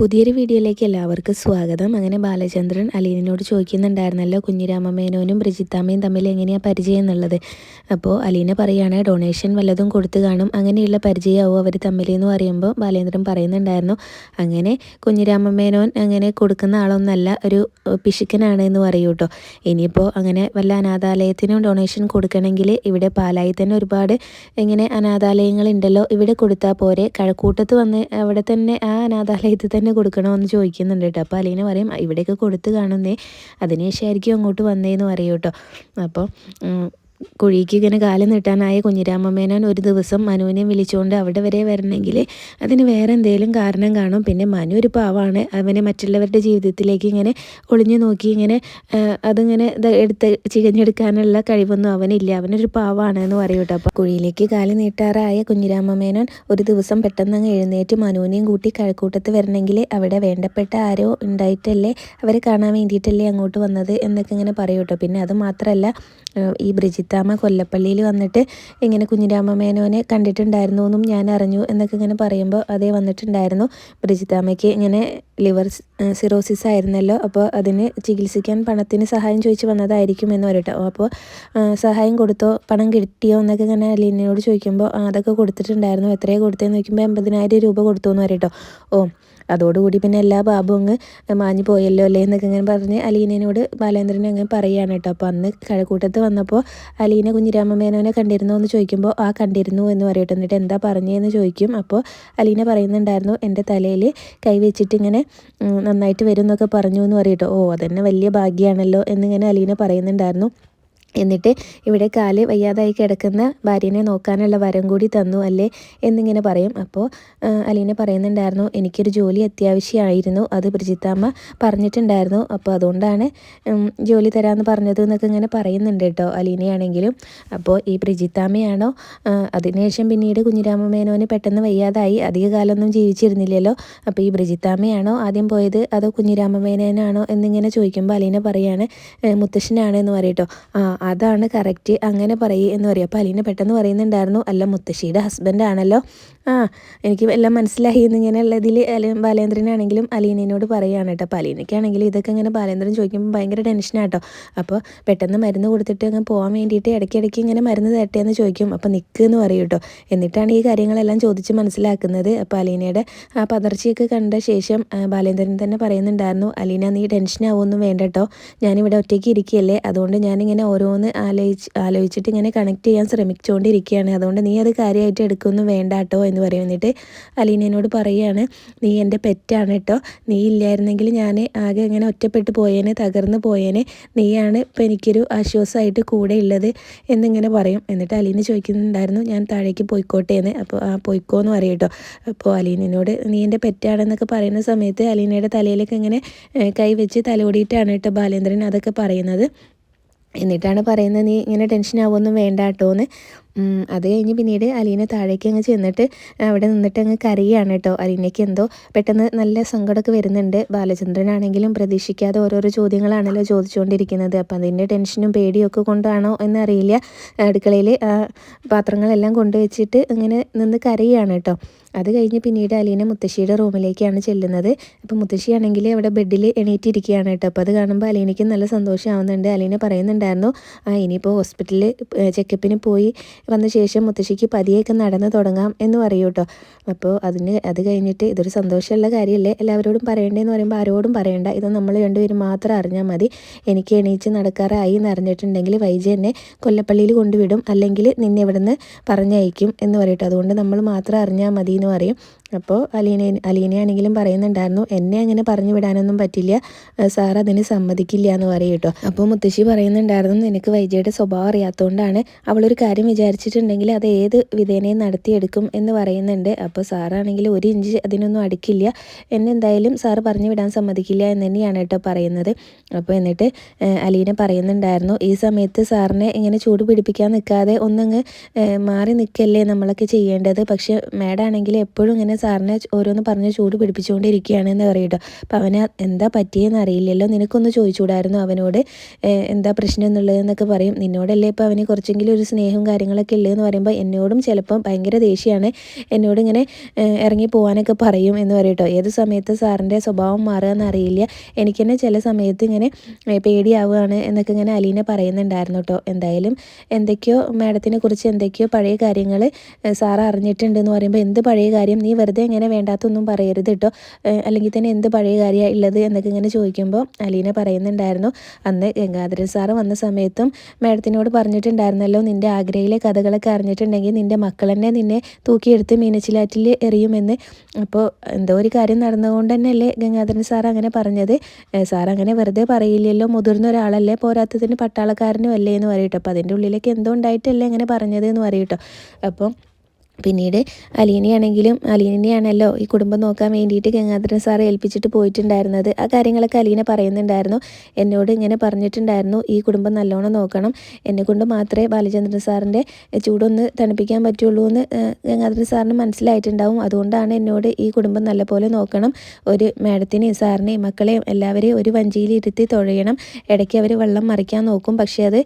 പുതിയൊരു വീഡിയോയിലേക്ക് എല്ലാവർക്കും സ്വാഗതം. അങ്ങനെ ബാലചന്ദ്രൻ അലീനോട് ചോദിക്കുന്നുണ്ടായിരുന്നല്ലോ കുഞ്ഞിരാമമേനോനും ബ്രിജിത്താമ്മയും തമ്മിൽ എങ്ങനെയാണ് പരിചയം എന്നുള്ളത്. അപ്പോൾ അലീന പറയുകയാണ് ഡൊണേഷൻ വല്ലതും കൊടുത്തു കാണും. അങ്ങനെയുള്ള പരിചയമാവും അവർ തമ്മിലെന്ന് പറയുമ്പോൾ? ബാലേന്ദ്രൻ പറയുന്നുണ്ടായിരുന്നു അങ്ങനെ കുഞ്ഞിരാമമേനോൻ അങ്ങനെ കൊടുക്കുന്ന ആളൊന്നല്ല ഒരു പിശുക്കനാണ് എന്ന് പറയൂ കേട്ടോ ഇനിയിപ്പോൾ അങ്ങനെ വല്ല അനാഥാലയത്തിനും ഡൊണേഷൻ കൊടുക്കണമെങ്കിൽ ഇവിടെ പാലായി തന്നെ ഒരുപാട് ഇങ്ങനെ അനാഥാലയങ്ങളുണ്ടല്ലോ. ഇവിടെ കൊടുത്താൽ പോരെ. കഴക്കൂട്ടത്ത് വന്ന് അവിടെ തന്നെ ആ അനാഥാലയത്തിൽ തന്നെ കൊടുക്കണമെന്ന് ചോദിക്കുന്നുണ്ട് കേട്ടോ. അപ്പോൾ അലീന പറയും ഇവിടെയൊക്കെ കൊടുത്ത് കാണുന്നേ അതിനുശേഷമായിരിക്കും അങ്ങോട്ട് വന്നേന്ന് പറയൂ കേട്ടോ. അപ്പോൾ കുഴിക്ക് ഇങ്ങനെ കാലം നീട്ടാനായ കുഞ്ഞിരാമമേനോൻ ഒരു ദിവസം മനുവിനെ വിളിച്ചുകൊണ്ട് അവിടെ വരെ വരണമെങ്കിൽ അതിന് വേറെ എന്തെങ്കിലും കാരണം കാണും. പിന്നെ മനു ഒരു പാവാണ്. അവനെ മറ്റുള്ളവരുടെ ജീവിതത്തിലേക്ക് ഇങ്ങനെ ഒളിഞ്ഞു നോക്കി ഇങ്ങനെ അതിങ്ങനെ എടുത്ത് ചികഞ്ഞെടുക്കാനുള്ള കഴിവൊന്നും അവനില്ല. അവനൊരു പാവാണ് എന്ന് പറയൂട്ടോ അപ്പോൾ കുഴിയിലേക്ക് കാലം നീട്ടാറായ കുഞ്ഞിരാമമേനോൻ ഒരു ദിവസം പെട്ടെന്ന് എഴുന്നേറ്റ് മനുവിനെയും കൂട്ടി കഴക്കൂട്ടത്ത് വരണമെങ്കിൽ അവിടെ വേണ്ടപ്പെട്ട ആരോ ഉണ്ടായിട്ടല്ലേ അവരെ കാണാൻ വേണ്ടിയിട്ടല്ലേ അങ്ങോട്ട് വന്നത് എന്നൊക്കെ ഇങ്ങനെ പറയൂട്ടോ പിന്നെ അത് മാത്രമല്ല ഈ ബ്രിജിത്താമ്മ കൊല്ലപ്പള്ളിയിൽ വന്നിട്ട് ഇങ്ങനെ കുഞ്ഞിരാമ മേനോനെ കണ്ടിട്ടുണ്ടായിരുന്നു എന്നും ഞാൻ അറിഞ്ഞു എന്നൊക്കെ ഇങ്ങനെ പറയുമ്പോൾ അതേ വന്നിട്ടുണ്ടായിരുന്നു. ബ്രിജിത്താമ്മയ്ക്ക് ഇങ്ങനെ ലിവർ സിറോസിസ് ആയിരുന്നല്ലോ അപ്പോൾ അതിന് ചികിത്സിക്കാൻ പണത്തിന് സഹായം ചോദിച്ചു വന്നതായിരിക്കും എന്ന് പറയട്ടോ. അപ്പോൾ സഹായം കൊടുത്തോ പണം കിട്ടിയോ എന്നൊക്കെ ഇങ്ങനെ അലീനയോട് ചോദിക്കുമ്പോൾ അതൊക്കെ കൊടുത്തിട്ടുണ്ടായിരുന്നു. എത്രയാണ് കൊടുത്തതെന്ന് ചോദിക്കുമ്പോൾ എൺപതിനായിരം രൂപ കൊടുത്തു എന്ന് പറയട്ടോ. ഓ അതോടുകൂടി പിന്നെ എല്ലാ ബാബു അങ്ങ് മാഞ്ഞു പോയല്ലോ അല്ലേ എന്നൊക്കെ ഇങ്ങനെ പറഞ്ഞ് അലീനയോട് ബാലേന്ദ്രൻ അങ്ങനെ പറയുകയാണ് കേട്ടോ. അപ്പോൾ അന്ന് കഴക്കൂട്ടത്ത് വന്നപ്പോൾ അലീന കുഞ്ഞിരാമ മേനോനെ കണ്ടിരുന്നോ എന്ന് ചോദിക്കുമ്പോൾ ആ കണ്ടിരുന്നു എന്ന് പറയട്ടെ. എന്നിട്ട് എന്താ പറഞ്ഞതെന്ന് ചോദിക്കും. അപ്പോൾ അലീന പറയുന്നുണ്ടായിരുന്നു എന്റെ തലയിൽ കൈ വെച്ചിട്ട് ഇങ്ങനെ നന്നായിട്ട് വരും എന്നൊക്കെ പറഞ്ഞു എന്ന് പറയട്ടോ. ഓ അതന്നെ വലിയ ഭാഗ്യമാണല്ലോ എന്നിങ്ങനെ അലീന പറയുന്നുണ്ടായിരുന്നു. എന്നിട്ട് ഇവിടെ കാൽ വയ്യാതായി കിടക്കുന്ന ഭാര്യനെ നോക്കാനുള്ള വരം കൂടി തന്നു അല്ലേ എന്നിങ്ങനെ പറയും. അപ്പോൾ അലീന പറയുന്നുണ്ടായിരുന്നു എനിക്കൊരു ജോലി അത്യാവശ്യമായിരുന്നു. അത് ബ്രിജിത്താമ്മ പറഞ്ഞിട്ടുണ്ടായിരുന്നു. അപ്പോൾ അതുകൊണ്ടാണ് ജോലി തരാമെന്ന് പറഞ്ഞത് എന്നൊക്കെ ഇങ്ങനെ പറയുന്നുണ്ട് കേട്ടോ അലീനയാണെങ്കിലും. അപ്പോൾ ഈ ബ്രിജിത്താമ്മയാണോ അതിനുശേഷം പിന്നീട് കുഞ്ഞിരാമ മേനോന് പെട്ടെന്ന് വയ്യാതായി അധിക കാലമൊന്നും ജീവിച്ചിരുന്നില്ലല്ലോ. അപ്പോൾ ഈ ബ്രിജിത്താമ്മയാണോ ആദ്യം പോയത്? അതോ കുഞ്ഞിരാമ മേനോനാണോ എന്നിങ്ങനെ ചോദിക്കുമ്പോൾ അലീന പറയാണ് മുത്തശ്ശനാണ് എന്ന് പറയട്ടോ ആ അതാണ് കറക്റ്റ് അങ്ങനെ പറയുക എന്ന് പറയും. അപ്പോൾ അലീന പെട്ടെന്ന് പറയുന്നുണ്ടായിരുന്നു അല്ല മുത്തശ്ശിയുടെ ഹസ്ബൻഡ് ആണല്ലോ. ആ എനിക്ക് എല്ലാം മനസ്സിലായി എന്നിങ്ങനെയുള്ളതിൽ ബാലേന്ദ്രനാണെങ്കിലും അലീനയോട് പറയുകയാണ് കേട്ടോ. അപ്പോൾ അലീനയ്ക്കാണെങ്കിലും ഇതൊക്കെ ഇങ്ങനെ ബാലേന്ദ്രൻ ചോദിക്കുമ്പോൾ ഭയങ്കര ടെൻഷനാട്ടോ അപ്പോൾ പെട്ടെന്ന് മരുന്ന് കൊടുത്തിട്ട് അങ്ങ് പോകാൻ വേണ്ടിയിട്ട് ഇടയ്ക്കിടയ്ക്ക് ഇങ്ങനെ മരുന്ന് തരട്ടേന്ന് ചോദിക്കും. അപ്പോൾ നിൽക്കുക എന്ന് പറയും കേട്ടോ. എന്നിട്ടാണ് ഈ കാര്യങ്ങളെല്ലാം ചോദിച്ച് മനസ്സിലാക്കുന്നത്. അപ്പോൾ അലീനയുടെ ആ പതർച്ചയൊക്കെ കണ്ട ശേഷം ബാലേന്ദ്രൻ തന്നെ പറയുന്നുണ്ടായിരുന്നു അലീന നീ ടെൻഷൻ ആവുമൊന്നും വേണ്ട കേട്ടോ. ഞാനിവിടെ ഒറ്റയ്ക്ക് ഇരിക്കുകയല്ലേ. അതുകൊണ്ട് ഞാനിങ്ങനെ ഓരോന്ന് ആലോചിച്ച് ആലോചിച്ചിട്ട് ഇങ്ങനെ കണക്ട് ചെയ്യാൻ ശ്രമിച്ചുകൊണ്ടിരിക്കുകയാണ് അതുകൊണ്ട് നീ അത് കാര്യമായിട്ട് എടുക്കുമെന്ന് വേണ്ട കേട്ടോ എന്ന് പറയും. എന്നിട്ട് അലീനയോട് പറയുകയാണ് നീ എന്റെ പെറ്റാണ് കേട്ടോ നീ ഇല്ലായിരുന്നെങ്കിൽ ഞാൻ ആകെ ഇങ്ങനെ ഒറ്റപ്പെട്ട് പോയേനെ തകർന്ന് പോയേനെ. നീയാണ് ഇപ്പോൾ എനിക്കൊരു ആശ്വാസമായിട്ട് കൂടെ ഉള്ളത് എന്നിങ്ങനെ പറയും. എന്നിട്ട് അലീന ചോദിക്കുന്നുണ്ടായിരുന്നു ഞാൻ താഴേക്ക് പോയിക്കോട്ടെ എന്ന് അപ്പോൾ ആ പോയിക്കോ എന്ന് പറയും കേട്ടോ അപ്പോൾ അലീനോട് നീ എന്റെ പെറ്റാണെന്നൊക്കെ പറയുന്ന സമയത്ത് അലീനയുടെ തലയിലേക്ക് ഇങ്ങനെ കൈ വെച്ച് തലോടിയിട്ടാണ് കേട്ടോ ബാലേന്ദ്രൻ അതൊക്കെ പറയുന്നത്. എന്നിട്ടാണ് പറയുന്നത് നീ ഇങ്ങനെ ടെൻഷൻ ആവുമൊന്നും വേണ്ട കേട്ടോ എന്ന്. അത് കഴിഞ്ഞ് പിന്നീട് അലീന താഴേക്ക് അങ്ങ് ചെന്നിട്ട് അവിടെ നിന്നിട്ട് അങ്ങ് കരയാണ് കേട്ടോ. അലീനയ്ക്ക് എന്തോ പെട്ടെന്ന് നല്ല സങ്കടമൊക്കെ വരുന്നുണ്ട്. ബാലചന്ദ്രനാണെങ്കിലും പ്രതീക്ഷിക്കാതെ ഓരോരോ ചോദ്യങ്ങളാണല്ലോ ചോദിച്ചുകൊണ്ടിരിക്കുന്നത്. അപ്പം അതിന്റെ ടെൻഷനും പേടിയൊക്കെ കൊണ്ടാണോ എന്നറിയില്ല. അടുക്കളയിൽ പാത്രങ്ങളെല്ലാം കൊണ്ടുവച്ചിട്ട് ഇങ്ങനെ നിന്ന് കരയാണ് കേട്ടോ. അത് കഴിഞ്ഞ് പിന്നീട് അലീന മുത്തശ്ശിയുടെ റൂമിലേക്കാണ് ചെല്ലുന്നത്. അപ്പോൾ മുത്തശ്ശിയാണെങ്കിൽ അവിടെ ബെഡിൽ എണീറ്റിരിക്കുകയാണ് കേട്ടോ. അപ്പോൾ അത് കാണുമ്പോൾ അലീനയ്ക്ക് നല്ല സന്തോഷമാവുന്നുണ്ട്. അലീന പറയുന്നുണ്ടായിരുന്നു ആ ഇനിയിപ്പോൾ ഹോസ്പിറ്റലിൽ ചെക്കപ്പിന് പോയി വന്ന ശേഷം മുത്തശ്ശിക്ക് പതിയൊക്കെ നടന്ന് തുടങ്ങാം എന്ന് പറയൂ കേട്ടോ അപ്പോൾ അതിന് അത് കഴിഞ്ഞിട്ട് ഇതൊരു സന്തോഷമുള്ള കാര്യമല്ലേ? എല്ലാവരോടും പറയണ്ടേന്ന് പറയുമ്പോൾ ആരോടും പറയണ്ട. ഇത് നമ്മൾ രണ്ടുപേരും മാത്രം അറിഞ്ഞാൽ മതി. എനിക്ക് എണീച്ച് നടക്കാറായി എന്ന് അറിഞ്ഞിട്ടുണ്ടെങ്കിൽ വൈജി എന്നെ കൊല്ലപ്പള്ളിയിൽ കൊണ്ടുവിടും. അല്ലെങ്കിൽ നിന്നെ ഇവിടുന്ന് പറഞ്ഞയക്കും എന്ന് പറയട്ടോ. അതുകൊണ്ട് നമ്മൾ മാത്രം അറിഞ്ഞാൽ മതി എന്ന് പറയും. അപ്പോൾ അലീന അലീനയാണെങ്കിലും പറയുന്നുണ്ടായിരുന്നു എന്നെ അങ്ങനെ പറഞ്ഞു വിടാനൊന്നും പറ്റില്ല. സാർ അതിന് സമ്മതിക്കില്ല എന്ന് പറയും കേട്ടോ. അപ്പോൾ മുത്തശ്ശി പറയുന്നുണ്ടായിരുന്നു നിനക്ക് വൈജയുടെ സ്വഭാവം അറിയാത്തതുകൊണ്ടാണ് അവളൊരു കാര്യം വിചാരിച്ചിട്ടുണ്ടെങ്കിൽ അത് ഏത് വിധേനയും നടത്തിയെടുക്കും എന്ന് പറയുന്നുണ്ട്. അപ്പോൾ സാറാണെങ്കിൽ ഒരു ഇഞ്ച് അതിനൊന്നും അടുക്കില്ല. എന്നെ എന്തായാലും സാറ് പറഞ്ഞു വിടാൻ സമ്മതിക്കില്ല എന്ന് തന്നെയാണ് കേട്ടോ പറയുന്നത്. അപ്പോൾ എന്നിട്ട് അലീന പറയുന്നുണ്ടായിരുന്നു ഈ സമയത്ത് സാറിനെ ഇങ്ങനെ ചൂട് പിടിപ്പിക്കാൻ നിൽക്കാതെ ഒന്നങ്ങ് മാറി നിൽക്കല്ലേ നമ്മളൊക്കെ ചെയ്യേണ്ടത്? പക്ഷേ മാഡാണെങ്കിൽ എപ്പോഴും ഇങ്ങനെ സാറിനെ ഓരോന്ന് പറഞ്ഞ് ചൂട് പിടിപ്പിച്ചുകൊണ്ടിരിക്കുകയാണെന്ന് പറയും കേട്ടോ അപ്പം അവന് എന്താ പറ്റിയെന്ന് അറിയില്ലല്ലോ. നിനക്കൊന്ന് ചോദിച്ചുകൂടായിരുന്നു അവനോട്. എന്താ പ്രശ്നം എന്നുള്ളതെന്നൊക്കെ പറയും. നിന്നോടല്ലേ ഇപ്പോൾ അവന് കുറച്ചെങ്കിലും ഒരു സ്നേഹവും കാര്യങ്ങളൊക്കെ ഉള്ളതെന്ന് പറയുമ്പോൾ എന്നോടും ചിലപ്പം ഭയങ്കര ദേഷ്യമാണ്. എന്നോട് ഇങ്ങനെ ഇറങ്ങി പോകാനൊക്കെ പറയും എന്ന് പറയും കേട്ടോ ഏത് സമയത്ത് സാറിന്റെ സ്വഭാവം മാറുക അറിയില്ല എനിക്ക് തന്നെ ചില സമയത്ത് ഇങ്ങനെ പേടിയാവുകയാണ് എന്നൊക്കെ ഇങ്ങനെ അലീന പറയുന്നുണ്ടായിരുന്നു കേട്ടോ. എന്തായാലും എന്തൊക്കെയോ മാഡത്തിനെ കുറിച്ച് എന്തൊക്കെയോ പഴയ കാര്യങ്ങൾ അറിഞ്ഞിട്ടുണ്ട് അറിഞ്ഞിട്ടുണ്ടെന്ന് പറയുമ്പോൾ എന്ത് പഴയ കാര്യം നീ വെറുതെ ഇങ്ങനെ വേണ്ടാത്തൊന്നും പറയരുത് കേട്ടോ അല്ലെങ്കിൽ തന്നെ എന്ത് പഴയ കാര്യമാണ് ഉള്ളത് എന്നൊക്കെ ഇങ്ങനെ ചോദിക്കുമ്പോൾ അലീന പറയുന്നുണ്ടായിരുന്നു. അന്ന് ഗംഗാധരൻ സാറ് വന്ന സമയത്തും മാഡത്തിനോട് പറഞ്ഞിട്ടുണ്ടായിരുന്നല്ലോ നിന്റെ ആഗ്രയിലെ കഥകളൊക്കെ അറിഞ്ഞിട്ടുണ്ടെങ്കിൽ നിന്റെ മക്കൾ തന്നെ നിന്നെ തൂക്കിയെടുത്ത് മീനച്ചിലാറ്റിൽ എറിയുമെന്ന്. അപ്പോൾ എന്തോ ഒരു കാര്യം നടന്നുകൊണ്ട് തന്നെയല്ലേ ഗംഗാധരൻ സാർ അങ്ങനെ പറഞ്ഞത്. സാർ അങ്ങനെ വെറുതെ പറയില്ലല്ലോ മുതിർന്ന ഒരാളല്ലേ പോരാത്തതിന് പട്ടാളക്കാരനും അല്ലേ എന്ന് പറയട്ടോ അപ്പോൾ അതിന്റെ ഉള്ളിലേക്ക് എന്തോ ഉണ്ടായിട്ടല്ലേ അങ്ങനെ പറഞ്ഞത് എന്ന് പറയട്ടോ അപ്പം പിന്നീട് അലീനയാണെങ്കിലും അലീനയാണല്ലോ ഈ കുടുംബം നോക്കാൻ വേണ്ടിയിട്ട് ഗംഗാധരൻ സാറെ ഏൽപ്പിച്ചിട്ട് പോയിട്ടുണ്ടായിരുന്നത്. ആ കാര്യങ്ങളൊക്കെ അലീന പറയുന്നുണ്ടായിരുന്നു. എന്നോട് ഇങ്ങനെ പറഞ്ഞിട്ടുണ്ടായിരുന്നു. ഈ കുടുംബം നല്ലോണം നോക്കണം. എന്നെ കൊണ്ട് മാത്രമേ ബാലചന്ദ്രൻ സാറിന്റെ ചൂടൊന്ന് തണുപ്പിക്കാൻ പറ്റുള്ളൂ എന്ന് ഗംഗാധരൻ സാറിന് മനസ്സിലായിട്ടുണ്ടാവും. അതുകൊണ്ടാണ് എന്നോട് ഈ കുടുംബം നല്ലപോലെ നോക്കണം. ഒരു മാഡത്തിനെയും സാറിനെയും മക്കളെയും എല്ലാവരെയും ഒരു വഞ്ചിയിലിരുത്തി തുഴയണം. ഇടയ്ക്ക് അവർ വെള്ളം മറിക്കാൻ നോക്കും. പക്ഷേ അത്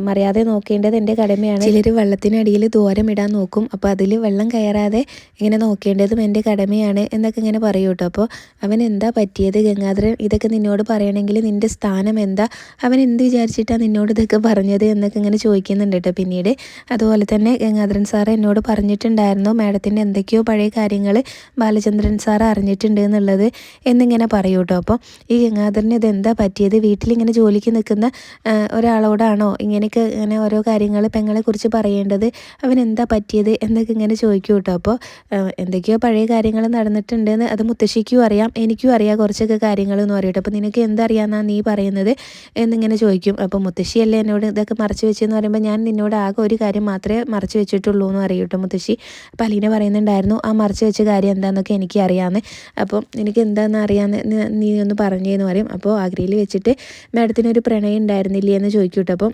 മറിയാതെ നോക്കേണ്ടത് എന്റെ കടമയാണ്. ചിലർ വെള്ളത്തിനടിയിൽ ദൂരം ഇടാൻ നോക്കും. അപ്പോൾ അതിൽ വെള്ളം കയറാതെ ഇങ്ങനെ നോക്കേണ്ടതും എന്റെ കടമയാണ് എന്നൊക്കെ ഇങ്ങനെ പറയൂ കേട്ടോ. അപ്പോൾ അവൻ എന്താ പറ്റിയത്? ഗംഗാധരൻ ഇതൊക്കെ നിന്നോട് പറയണമെങ്കിൽ നിന്റെ സ്ഥാനം എന്താ? അവൻ എന്ത് വിചാരിച്ചിട്ടാണ് നിന്നോട് ഇതൊക്കെ പറഞ്ഞത് എന്നൊക്കെ ഇങ്ങനെ ചോദിക്കുന്നുണ്ട് കേട്ടോ പിന്നീട്. അതുപോലെ തന്നെ ഗംഗാധരൻ സാർ എന്നോട് പറഞ്ഞിട്ടുണ്ടായിരുന്നു മാഡത്തിന്റെ എന്തൊക്കെയോ പഴയ കാര്യങ്ങൾ ബാലചന്ദ്രൻ സാർ അറിഞ്ഞിട്ടുണ്ട് എന്നുള്ളത് എന്നിങ്ങനെ പറയൂ കേട്ടോ. അപ്പോൾ ഈ ഗംഗാധരന് ഇതെന്താ പറ്റിയത്? വീട്ടിലിങ്ങനെ ജോലിക്ക് നിൽക്കുന്ന ഒരാളോടാണോ ഇങ്ങനെയൊക്കെ ഇങ്ങനെ ഓരോ കാര്യങ്ങൾ പെങ്ങളെക്കുറിച്ച് പറയേണ്ടത്? അവൻ എന്താ പറ്റിയത് എന്നൊക്കെ ഇങ്ങനെ ചോദിക്കും കേട്ടോ അപ്പോൾ എന്തൊക്കെയോ പഴയ കാര്യങ്ങൾ നടന്നിട്ടുണ്ടെന്ന് അത് മുത്തശ്ശിക്കും അറിയാം എനിക്കും അറിയാം കുറച്ചൊക്കെ കാര്യങ്ങൾ എന്ന് പറയട്ടെ. അപ്പോൾ നിനക്ക് എന്തറിയാമെന്നാണ് നീ പറയുന്നത് എന്നിങ്ങനെ ചോദിക്കും. അപ്പോൾ മുത്തശ്ശിയല്ലേ എന്നോട് ഇതൊക്കെ മറച്ചു വെച്ചെന്ന് പറയുമ്പോൾ ഞാൻ നിന്നോട് ആകെ ഒരു കാര്യം മാത്രമേ മറച്ചു വെച്ചിട്ടുള്ളൂ എന്ന് അറിയൂ കേട്ടോ മുത്തശ്ശി. അപ്പോൾ അലീന പറയുന്നുണ്ടായിരുന്നു ആ മറച്ചു വെച്ച കാര്യം എന്താണെന്നൊക്കെ എനിക്ക് അറിയാമെന്ന് അപ്പോൾ എനിക്ക് എന്താണെന്ന് അറിയാമെന്ന് നീ ഒന്ന് പറഞ്ഞേന്ന് പറയും. അപ്പോൾ ആഗ്രയിൽ വെച്ചിട്ട് മാഡത്തിനൊരു പ്രണയം ഉണ്ടായിരുന്നില്ലേ എന്ന് ചോദിക്കൂട്ടോ അപ്പം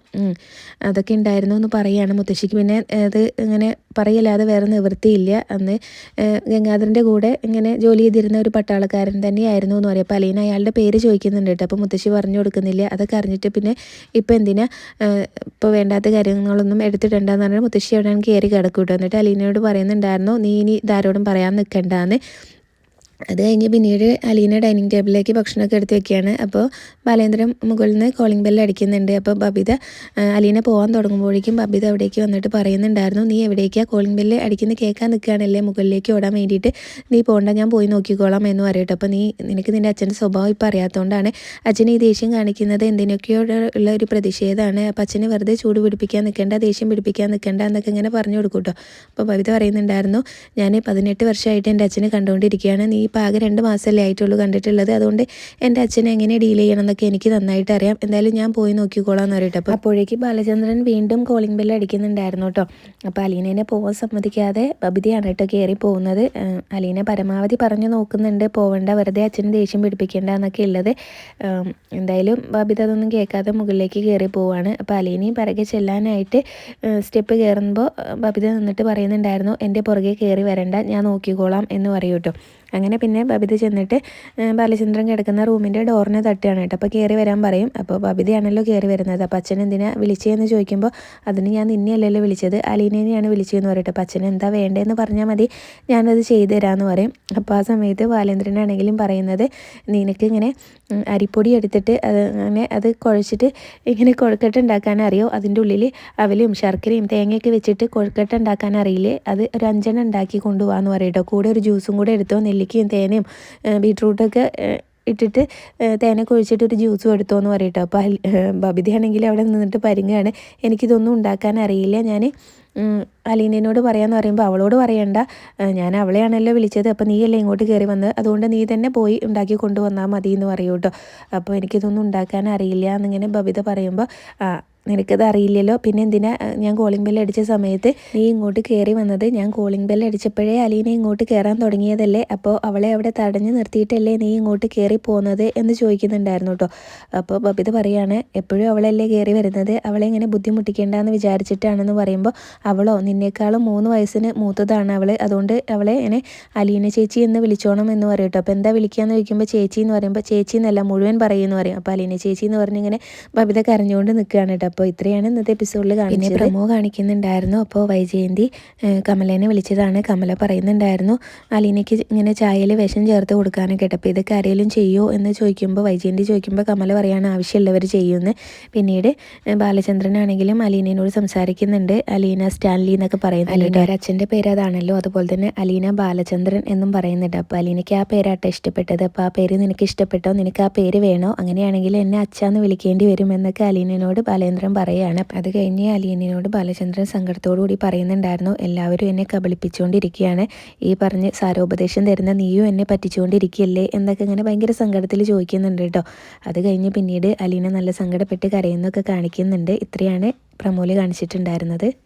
അതൊക്കെ ഉണ്ടായിരുന്നു എന്ന് പറയുകയാണ് മുത്തശ്ശിക്ക്. പിന്നെ അത് ഇങ്ങനെ പറയല്ലാതെ വേറെ നിവൃത്തിയില്ല. അന്ന് ഗംഗാധരന്റെ കൂടെ ഇങ്ങനെ ജോലി ചെയ്തിരുന്ന ഒരു പട്ടാളക്കാരൻ തന്നെയായിരുന്നു എന്ന് പറയും. അപ്പോൾ അലീന അയാളുടെ പേര് ചോദിക്കുന്നുണ്ട് കേട്ടോ. അപ്പോൾ മുത്തശ്ശി പറഞ്ഞു കൊടുക്കുന്നില്ല. അതൊക്കെ അറിഞ്ഞിട്ട് പിന്നെ ഇപ്പോൾ എന്തിനാ ഇപ്പോൾ വേണ്ടാത്ത കാര്യങ്ങളൊന്നും എടുത്തിട്ടുണ്ടെന്ന് പറഞ്ഞാൽ മുത്തശ്ശി അവിടെ കയറി കിടക്കും കേട്ടോ എന്നിട്ട് അലീനയോട് പറയുന്നുണ്ടായിരുന്നു നീ ഇനി ഇതാരോടും പറയാൻ നിൽക്കണ്ടെന്ന് അത് കഴിഞ്ഞ് പിന്നീട് അലീന ഡൈനിങ് ടേബിളിലേക്ക് ഭക്ഷണമൊക്കെ എടുത്ത് വെക്കുകയാണ്. അപ്പോൾ ബാലേന്ദ്രൻ മുകളിൽ നിന്ന് കോളിംഗ് ബെല്ല് അടിക്കുന്നുണ്ട്. അപ്പോൾ ബബിത അലീന പോകാൻ തുടങ്ങുമ്പോഴേക്കും ബബിത അവിടേക്ക് വന്നിട്ട് പറയുന്നുണ്ടായിരുന്നു നീ എവിടേക്കാണ് കോളിംഗ് ബെല്ല് അടിക്കുന്ന? കേൾക്കാൻ നിൽക്കുകയാണല്ലേ മുകളിലേക്ക് ഓടാൻ വേണ്ടിയിട്ട്. നീ പോകണ്ട ഞാൻ പോയി നോക്കിക്കോളാം എന്ന് പറയട്ടെ. അപ്പോൾ നീ നിനക്ക് നിന്റെ അച്ഛന്റെ സ്വഭാവം ഇപ്പോൾ അറിയാത്തതുകൊണ്ടാണ് അച്ഛന് ഈ ദേഷ്യം കാണിക്കുന്നത്. എന്തിനൊക്കെയോട് ഉള്ള ഒരു പ്രതിഷേധമാണ്. അപ്പോൾ അച്ഛനെ വെറുതെ ചൂട് പിടിപ്പിക്കാൻ നിൽക്കേണ്ട ദേഷ്യം പിടിപ്പിക്കാൻ നിൽക്കേണ്ട എന്നൊക്കെ ഇങ്ങനെ പറഞ്ഞു കൊടുക്കൂട്ടോ അപ്പോൾ ബബിത പറയുന്നുണ്ടായിരുന്നു ഞാൻ പതിനെട്ട് വർഷമായിട്ട് എന്റെ അച്ഛനെ കണ്ടുകൊണ്ടിരിക്കുകയാണ്. നീ ഇപ്പോൾ ആകെ രണ്ട് മാസമല്ലേ ആയിട്ടുള്ളൂ കണ്ടിട്ടുള്ളത്. അതുകൊണ്ട് എന്റെ അച്ഛനെ എങ്ങനെ ഡീൽ ചെയ്യണം എന്നൊക്കെ എനിക്ക് നന്നായിട്ട് അറിയാം. എന്തായാലും ഞാൻ പോയി നോക്കിക്കോളാം എന്ന് പറയട്ടെ. അപ്പോൾ അപ്പോഴേക്ക് ബാലചന്ദ്രൻ വീണ്ടും കോളിംഗ് ബെല്ല് അടിക്കുന്നുണ്ടായിരുന്നു കേട്ടോ. അപ്പോൾ അലീനേനെ പോകാൻ സമ്മതിക്കാതെ ബബിതയാണ് കേട്ടോ കയറി പോകുന്നത്. അലീനെ പരമാവധി പറഞ്ഞു നോക്കുന്നുണ്ട് പോവേണ്ട വെറുതെ അച്ഛന് ദേഷ്യം പിടിപ്പിക്കേണ്ട എന്നൊക്കെ ഉള്ളത് എന്തായാലും ബബിത അതൊന്നും കേൾക്കാതെ മുകളിലേക്ക് കയറി പോവാണ്. അപ്പോൾ അലീനയും പിറകെ ചെല്ലാനായിട്ട് സ്റ്റെപ്പ് കയറുമ്പോൾ ബബിത നിന്നിട്ട് പറയുന്നുണ്ടായിരുന്നു എന്റെ പുറകെ കയറി വരണ്ട ഞാൻ നോക്കിക്കോളാം എന്ന് പറയൂ കേട്ടോ. അങ്ങനെ പിന്നെ ബബിത ചെന്നിട്ട് ബാലചന്ദ്രൻ കിടക്കുന്ന റൂമിന്റെ ഡോറിനെ തട്ടുകയാണ് കേട്ടോ. അപ്പോൾ കയറി വരാൻ പറയും. അപ്പോൾ ബബിതയാണല്ലോ കയറി വരുന്നത്. അപ്പോൾ അച്ഛൻ എന്തിനാ വിളിച്ചതെന്ന് ചോദിക്കുമ്പോൾ അതിന് ഞാൻ നിന്നെയല്ലല്ലോ വിളിച്ചത്. അലീനേനെയാണ് വിളിച്ചതെന്ന് പറയട്ടെ അപ്പോൾ അച്ഛൻ എന്താ വേണ്ടതെന്ന് പറഞ്ഞാൽ മതി. ഞാനത് ചെയ്തു തരാമെന്ന് പറയും. അപ്പോൾ ആ സമയത്ത് ബാലേന്ദ്രനാണെങ്കിലും പറയുന്നത് നിനക്ക് ഇങ്ങനെ അരിപ്പൊടി എടുത്തിട്ട് അത് അങ്ങനെ അത് കുഴച്ചിട്ട് ഇങ്ങനെ കൊഴുക്കട്ട ഉണ്ടാക്കാൻ അറിയോ? അതിന്റെ ഉള്ളിൽ അവലും ശർക്കരയും തേങ്ങയൊക്കെ വെച്ചിട്ട് കൊഴുക്കട്ട ഉണ്ടാക്കാൻ അറിയില്ലേ? അത് ഒരു അഞ്ചെണ്ണം ഉണ്ടാക്കി കൊണ്ടുപോകാമെന്ന് പറയട്ടോ കൂടെ ഒരു ജ്യൂസും കൂടെ എടുത്തോ നെല്ലിക്കയും തേനയും ബീട്രൂട്ടൊക്കെ ഇട്ടിട്ട് തേനൊക്കെ ഒഴിച്ചിട്ട് ഒരു ജ്യൂസും എടുത്തോ എന്ന് പറയട്ടോ അപ്പോൾ ബബിതയാണെങ്കിൽ അവിടെ നിന്നിട്ട് പരിങ്ങാണ്. എനിക്കിതൊന്നും ഉണ്ടാക്കാൻ അറിയില്ല. ഞാൻ അലീനയോട് പറയാമെന്ന് പറയുമ്പോൾ അവളോട് പറയണ്ട. ഞാൻ അവളെയാണല്ലോ വിളിച്ചത്. അപ്പോൾ നീയല്ലേ ഇങ്ങോട്ട് കയറി വന്നത് അതുകൊണ്ട് നീ തന്നെ പോയി ഉണ്ടാക്കി കൊണ്ടുവന്നാൽ മതി എന്ന് പറയൂ കേട്ടോ അപ്പോൾ എനിക്കിതൊന്നും ഉണ്ടാക്കാൻ അറിയില്ല എന്നിങ്ങനെ ബബിത പറയുമ്പോൾ നിനക്കത് അറിയില്ലല്ലോ പിന്നെ എന്തിനാ ഞാൻ കോളിംഗ് ബെല്ല് അടിച്ച സമയത്ത് നീ ഇങ്ങോട്ട് കയറി വന്നത്? ഞാൻ കോളിംഗ് ബെല്ല് അടിച്ചപ്പോഴേ അലീനെ ഇങ്ങോട്ട് കയറാൻ തുടങ്ങിയതല്ലേ? അപ്പോൾ അവളെ അവിടെ തടഞ്ഞു നിർത്തിയിട്ടല്ലേ നീ ഇങ്ങോട്ട് കയറി പോകുന്നത് എന്ന് ചോദിക്കുന്നുണ്ടായിരുന്നു കേട്ടോ അപ്പോൾ ബബിത പറയാണ് എപ്പോഴും അവളല്ലേ കയറി വരുന്നത്? അവളെ ഇങ്ങനെ ബുദ്ധിമുട്ടിക്കേണ്ടെന്ന് വിചാരിച്ചിട്ടാണെന്ന് പറയുമ്പോൾ അവളോ നിന്നേക്കാളും മൂന്ന് വയസ്സിന് മൂത്തതാണ് അവൾ അതുകൊണ്ട് അവളെ ഇങ്ങനെ അലീന ചേച്ചി എന്ന് വിളിച്ചോണം എന്ന് പറയും കേട്ടോ അപ്പോൾ എന്താ വിളിക്കാന്ന് ചോദിക്കുമ്പോൾ ചേച്ചി എന്ന് പറയുമ്പോൾ ചേച്ചി എന്നല്ല മുഴുവൻ പറയുമെന്ന് പറയും. അപ്പോൾ അലീന ചേച്ചി എന്ന് പറഞ്ഞിങ്ങനെ ബബിത കരഞ്ഞുകൊണ്ട് നിൽക്കുകയാണ് കേട്ടോ അപ്പോൾ ഇത്രയാണ് ഇന്നത്തെ എപ്പിസോഡിൽ കാണിച്ചത്. പ്രമോ കാണിക്കുന്നുണ്ടായിരുന്നു. അപ്പോൾ വൈജയന്തി കമലേനെ വിളിച്ചതാണ്. കമല പറയുന്നുണ്ടായിരുന്നു അലീനയ്ക്ക് ഇങ്ങനെ ചായയിൽ വിഷം ചേർത്ത് കൊടുക്കാനൊക്കെ കേട്ടോ അപ്പോൾ ഇതൊക്കെ ആരെങ്കിലും ചെയ്യുമോ എന്ന് ചോദിക്കുമ്പോൾ വൈജയന്തി ചോദിക്കുമ്പോൾ കമല പറയാണ് ആവശ്യമുള്ളവർ ചെയ്യുമെന്ന് പിന്നീട് ബാലചന്ദ്രനാണെങ്കിലും അലീനയോട് സംസാരിക്കുന്നുണ്ട്. അലീന സ്റ്റാൻലി എന്നൊക്കെ പറയുന്നത് ഒരു അച്ഛന്റെ പേര് അതാണല്ലോ അതുപോലെ തന്നെ അലീന ബാലചന്ദ്രൻ എന്നും പറയുന്നുണ്ട്. അപ്പോൾ അലീനയ്ക്ക് ആ പേരാട്ടോ ഇഷ്ടപ്പെട്ടത്. അപ്പോൾ ആ പേര് നിനക്ക് ഇഷ്ടപ്പെട്ടോ? നിനക്ക് ആ പേര് വേണോ? അങ്ങനെയാണെങ്കിൽ എന്നെ അച്ഛാന്ന് വിളിക്കേണ്ടി വരും എന്നൊക്കെ അലീനയോട് ബാലേന്ദ്രൻ പറയുകയാണ് അത് കഴിഞ്ഞ് അലിയനോട് ബാലചന്ദ്രൻ സങ്കടത്തോടു കൂടി പറയുന്നുണ്ടായിരുന്നു. എല്ലാവരും എന്നെ കബളിപ്പിച്ചുകൊണ്ടിരിക്കുകയാണ് ഈ പറഞ്ഞ് സാരോപദേശം തരുന്ന നീയും എന്നെ പറ്റിച്ചുകൊണ്ടിരിക്കുകയല്ലേ എന്നൊക്കെ ഇങ്ങനെ ഭയങ്കര സങ്കടത്തിൽ ചോദിക്കുന്നുണ്ട് കേട്ടോ. അത് കഴിഞ്ഞ് പിന്നീട് അലീന നല്ല സങ്കടപ്പെട്ട് കരയുന്നൊക്കെ കാണിക്കുന്നുണ്ട്. ഇത്രയാണ് പ്രമോൽ കാണിച്ചിട്ടുണ്ടായിരുന്നത്.